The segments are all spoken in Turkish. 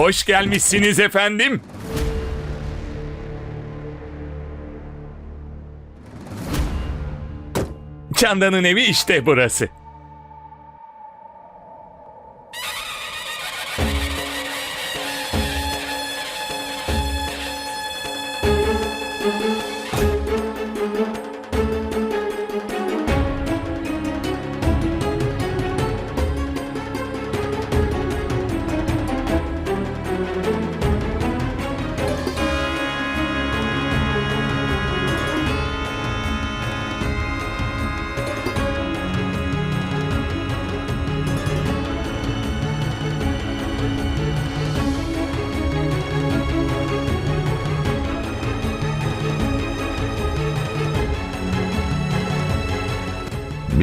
Hoş gelmişsiniz efendim. Çanda'nın evi işte burası.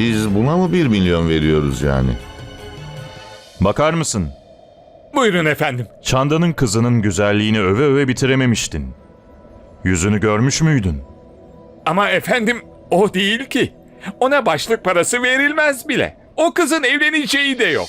Biz buna mı bir milyon veriyoruz yani? Bakar mısın? Buyurun efendim. Çanda'nın kızının güzelliğini öve öve bitirememiştin. Yüzünü görmüş müydün? Ama efendim o değil ki. Ona başlık parası verilmez bile. O kızın evleneceği de yok.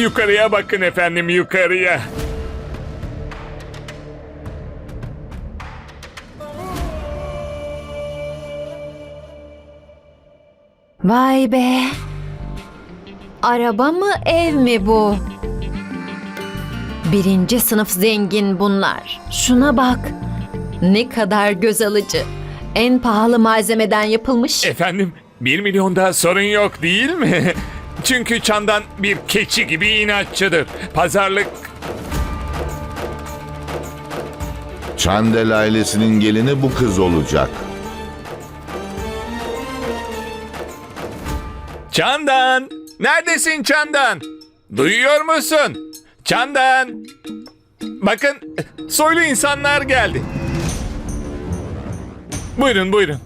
Yukarıya bakın efendim yukarıya. Vay be. Araba mı ev mi bu? Birinci sınıf zengin bunlar. Şuna bak. Ne kadar göz alıcı. En pahalı malzemeden yapılmış. Efendim 1 milyonda sorun yok değil mi? Çünkü Çandan bir keçi gibi inatçıdır. Pazarlık Çandel ailesinin gelini bu kız olacak. Çandan! Neredesin Çandan? Duyuyor musun? Çandan! Bakın soylu insanlar geldi. Buyurun buyurun.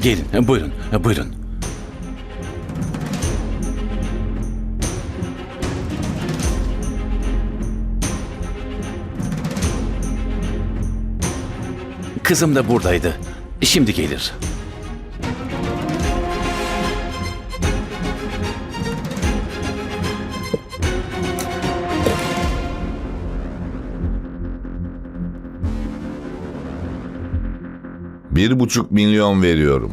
Gelin, buyurun, buyurun. Kızım da buradaydı. Şimdi gelir. Bir buçuk milyon veriyorum.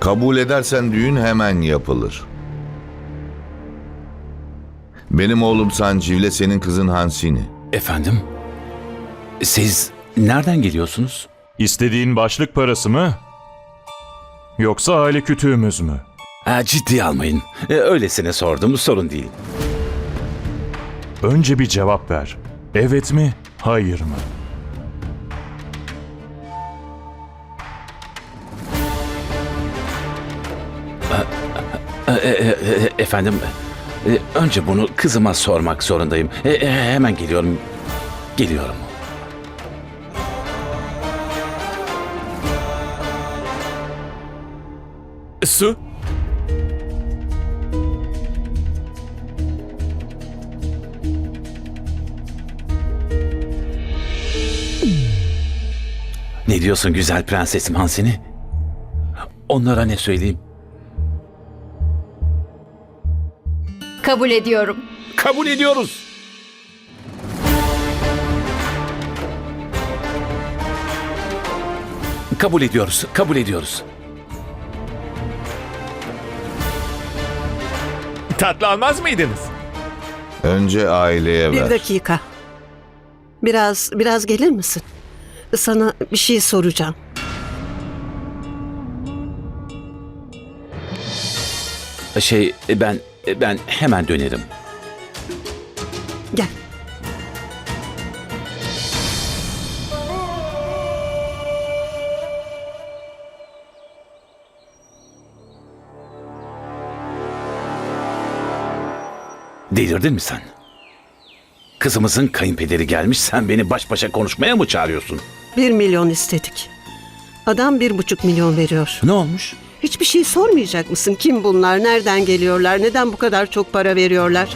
Kabul edersen düğün hemen yapılır. Benim oğlum Sanciv'le senin kızın Hansini. Efendim? Siz nereden geliyorsunuz? İstediğin başlık parası mı? Yoksa aile kütüğümüz mü? Ha, ciddiye almayın. E, öylesine sordum, sorun değil. Önce bir cevap ver. Evet mi, hayır mı? E, e, e, efendim, e, önce bunu kızıma sormak zorundayım. E, e, hemen geliyorum. Geliyorum. Su. Ne diyorsun güzel prensesim Hansini? Onlara ne söyleyeyim? Kabul ediyorum. Kabul ediyoruz. Kabul ediyoruz, kabul ediyoruz. Tatlı almaz mıydınız? Önce aileye ver. Bir dakika. Biraz biraz gelir misin? Sana bir şey soracağım. Şey, ben ben hemen dönerim. Gel. Delirdin mi sen? Kızımızın kayınpederi gelmiş, sen beni baş başa konuşmaya mı çağırıyorsun? Bir milyon istedik. Adam bir buçuk milyon veriyor. Ne olmuş? Hiçbir şey sormayacak mısın? Kim bunlar? Nereden geliyorlar? Neden bu kadar çok para veriyorlar?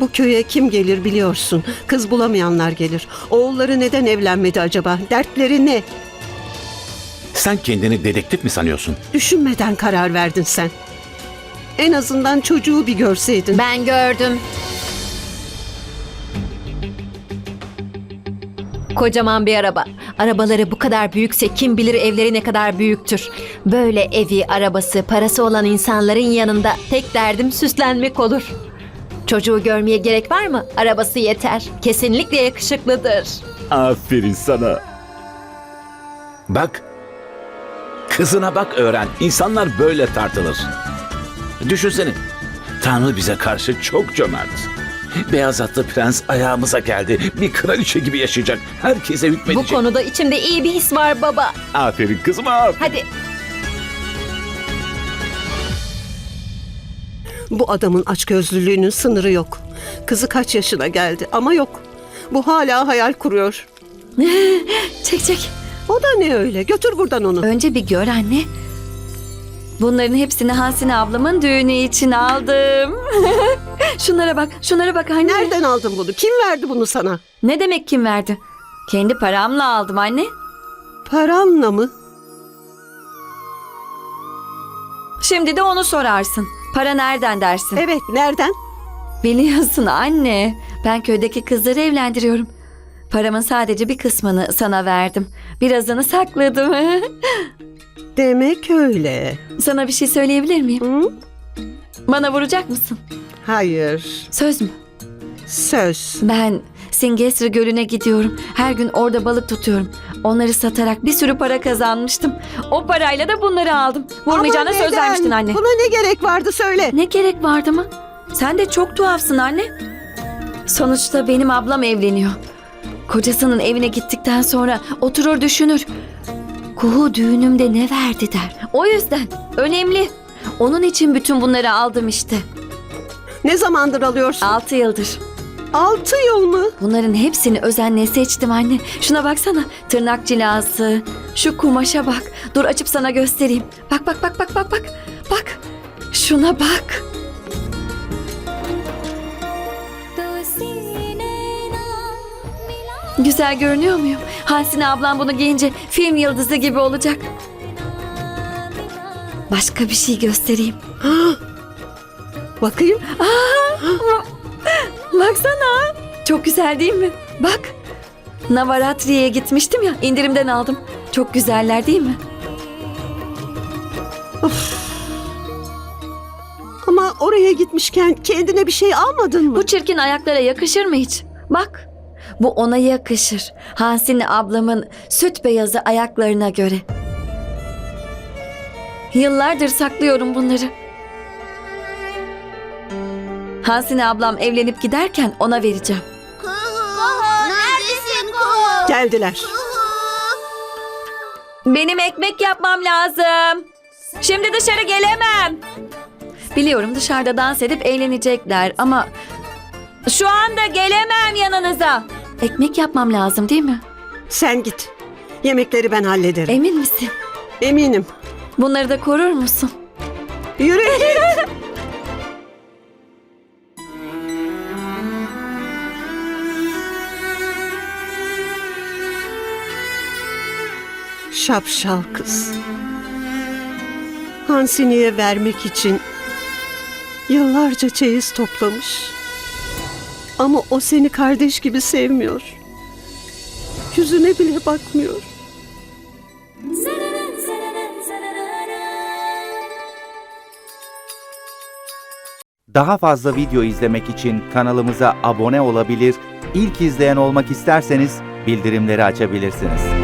Bu köye kim gelir biliyorsun. Kız bulamayanlar gelir. Oğulları neden evlenmedi acaba? Dertleri ne? Sen kendini dedektif mi sanıyorsun? Düşünmeden karar verdin sen. En azından çocuğu bir görseydin. Ben gördüm. Kocaman bir araba. Arabaları bu kadar büyükse kim bilir evleri ne kadar büyüktür. Böyle evi, arabası, parası olan insanların yanında tek derdim süslenmek olur. Çocuğu görmeye gerek var mı? Arabası yeter. Kesinlikle yakışıklıdır. Aferin sana. Bak. Kızına bak öğren. İnsanlar böyle tartılır. Düşünsene. Tanrı bize karşı çok cömert. Beyaz atlı prens ayağımıza geldi. Bir kraliçe gibi yaşayacak. Herkese Bu hükmedecek. konuda içimde iyi bir his var baba. Aferin kızım aferin. Hadi Bu adamın açgözlülüğünün sınırı yok. Kızı kaç yaşına geldi ama yok. Bu hala hayal kuruyor. Çek çek. O da ne öyle? Götür buradan onu. Önce bir gör anne. Bunların hepsini Hansine ablamın düğünü için aldım. şunlara bak, şunlara bak anne. Nereden aldın bunu? Kim verdi bunu sana? Ne demek kim verdi? Kendi paramla aldım anne. Paranla mı? Şimdi de onu sorarsın. Para nereden dersin? Evet, nereden? Biliyorsun anne. Ben köydeki kızları evlendiriyorum. Paramın sadece bir kısmını sana verdim. Birazını sakladım. Demek öyle. sana bir şey söyleyebilir miyim? Hı? Bana vuracak mısın? Hayır. Söz mü? Söz. Ben Singesri Gölü'ne gidiyorum. Her gün orada balık tutuyorum. Onları satarak bir sürü para kazanmıştım. O parayla da bunları aldım. Vurmayacağına Ama söz neden? vermiştin anne. Buna ne gerek vardı söyle. Ne gerek vardı mı? Sen de çok tuhafsın anne. Sonuçta benim ablam evleniyor. Kocasının evine gittikten sonra oturur düşünür. Kuhu düğünümde ne verdi der. O yüzden önemli. Onun için bütün bunları aldım işte. Ne zamandır alıyorsun? Altı yıldır. Altı yıl mı? Bunların hepsini özenle seçtim anne. Şuna baksana. Tırnak cilası. Şu kumaşa bak. Dur açıp sana göstereyim. Bak bak bak bak bak bak. Bak. Şuna bak. Güzel görünüyor muyum? Hansine ablam bunu giyince film yıldızı gibi olacak. Başka bir şey göstereyim. Bakayım. Baksana. Çok güzel değil mi? Bak. Navaratri'ye gitmiştim ya indirimden aldım. Çok güzeller değil mi? Ama oraya gitmişken kendine bir şey almadın mı? Bu çirkin ayaklara yakışır mı hiç? Bak. Bu ona yakışır. Hansine ablamın süt beyazı ayaklarına göre. Yıllardır saklıyorum bunları. Hansine ablam evlenip giderken ona vereceğim. Neredesin Kuhu? Geldiler. Benim ekmek yapmam lazım. Şimdi dışarı gelemem. Biliyorum dışarıda dans edip eğlenecekler ama şu anda gelemem yanınıza. Ekmek yapmam lazım değil mi? Sen git. Yemekleri ben hallederim. Emin misin? Eminim. Bunları da korur musun? Yürü git. Şapşal kız. Hansini'ye vermek için yıllarca çeyiz toplamış. Ama o seni kardeş gibi sevmiyor. Yüzüne bile bakmıyor. Daha fazla video izlemek için kanalımıza abone olabilir, ilk izleyen olmak isterseniz bildirimleri açabilirsiniz.